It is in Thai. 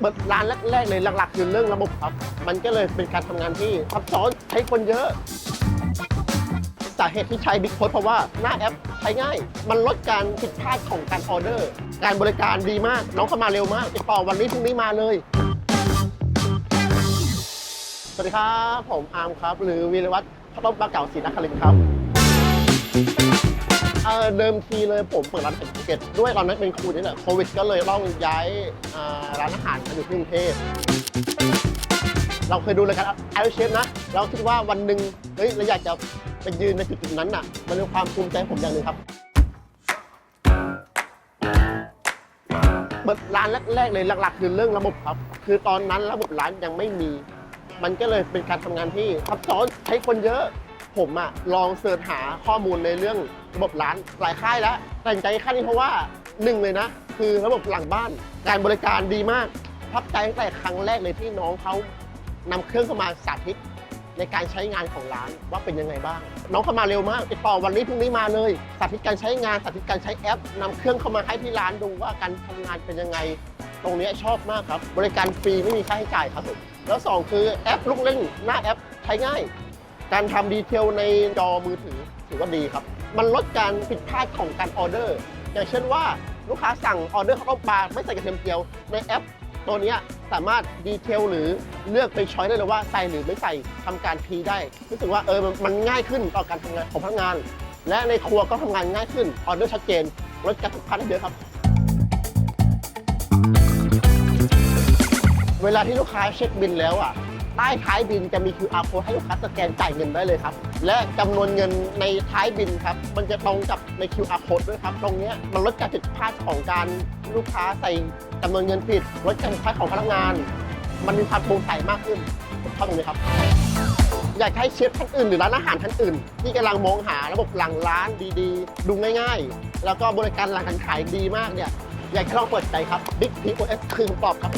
เปิดร้านแรกๆเลยหลักๆคือเรื่องระบบครับ มันก็เลยเป็นการทำงานที่ซับซ้อนใช้คนเยอะ สาเหตุที่ใช้บิ๊กโพสเพราะว่าหน้าแอปใช้ง่าย มันลดการผิดพลาดของการออเดอร์ การบริการดีมาก น้องเข้ามาเร็วมาก ติดต่อวันนี้พรุ่งนี้มาเลย สวัสดีครับ ผมอาร์มครับ หรือวีรวัตรข้าวต้มปลาเก๋าศรีนครินทร์ครับ ออเดิมทีเลยผมเปิดร้านภูเก็ตด้วยตอนนั้นเป็นครูนี่แหละโควิดก็เลยต้องย้ายอ่าร้านอาหารมาอยู่ที่กรุงเทพเราเคยดูรายการไอร s เชฟนะ เราคิดว่าวันหนึ่งเฮ้ยเราอยากจะไปยืนในจุดๆนั้นน่ะ มันเป็นความภูมิใจผมอย่างหนึ่งครับเปิดร้านแรกๆเลยหลักๆคือเรื่องระบบครับ คือตอนนั้นระบบร้านยังไม่มี มันก็เลยเป็นการทำงานที่ซับซ้อนใช้คนเยอะ ผมอะลองเสิร์ชหาข้อมูลในเรื่องระบบร้านหลายค่ายแล้วแต่งใจค่ายนี้เพราะว่าหนึ่งเลยนะ คือระบบหลังบ้าน การบริการดีมากประทับใจตั้งแต่ครั้งแรกเลยที่น้องเขานำเครื่องเข้ามาสาธิตในการใช้งานของร้านว่าเป็นยังไงบ้าง น้องเข้ามาเร็วมากติดต่อวันนี้พรุ่งนี้มาเลย สาธิตการใช้งานสาธิตการใช้แอปนำเครื่องเข้ามาให้ที่ร้านดูว่าการทำงานเป็นยังไง ตรงนี้ชอบมากครับ บริการฟรีไม่มีค่าใช้จ่ายครับผมแล้วสองคือแอปลูกเล่นหน้าแอปใช้ง่าย การทำดีเทลในจอมือถือถือว่าดีครับ มันลดการผิดพลาดของการออเดอร์ อย่างเช่นว่าลูกค้าสั่งออเดอร์ข้าวต้มปลาไม่ใส่กระเทียมเจียวในแอป ตัวนี้สามารถดีเทลหรือเลือกไปช้อยได้เลยว่าใส่หรือไม่ใส่ทำการพีได้รู้สึกว่าเออมันง่ายขึ้นต่อการทำงานของพนักงาน และในครัวก็ทำงานง่ายขึ้นออเดอร์ชัดเจนลดการผิดพลาดได้เยอะครับ เวลาที่ลูกค้าเช็คบินแล้วอะ ใต้ท้ายบินจะมี QR code ให้ลูกค้าสแกนจ่ายเงินได้เลยครับ และจำนวนเงินในท้ายบินครับ มันจะตรงกับใน QR code ด้วยครับ ตรงนี้มันลดการผิดพลาดของการลูกค้าใส่จำนวนเงินผิด ลดการผิดพลาดของพนักงาน มันมีความโปร่งใสมากขึ้นผมชอบตรงนี้ครับ อยากให้เชฟท่านอื่นหรือร้านอาหารท่านอื่น ที่กำลังมองหาระบบหลังร้านดีๆ ดูง่าย ๆ แล้วก็บริการหลังการขายดีมากเนี่ยอยากให้ลองเปิดใจครับ Big POS คือคำตอบครับ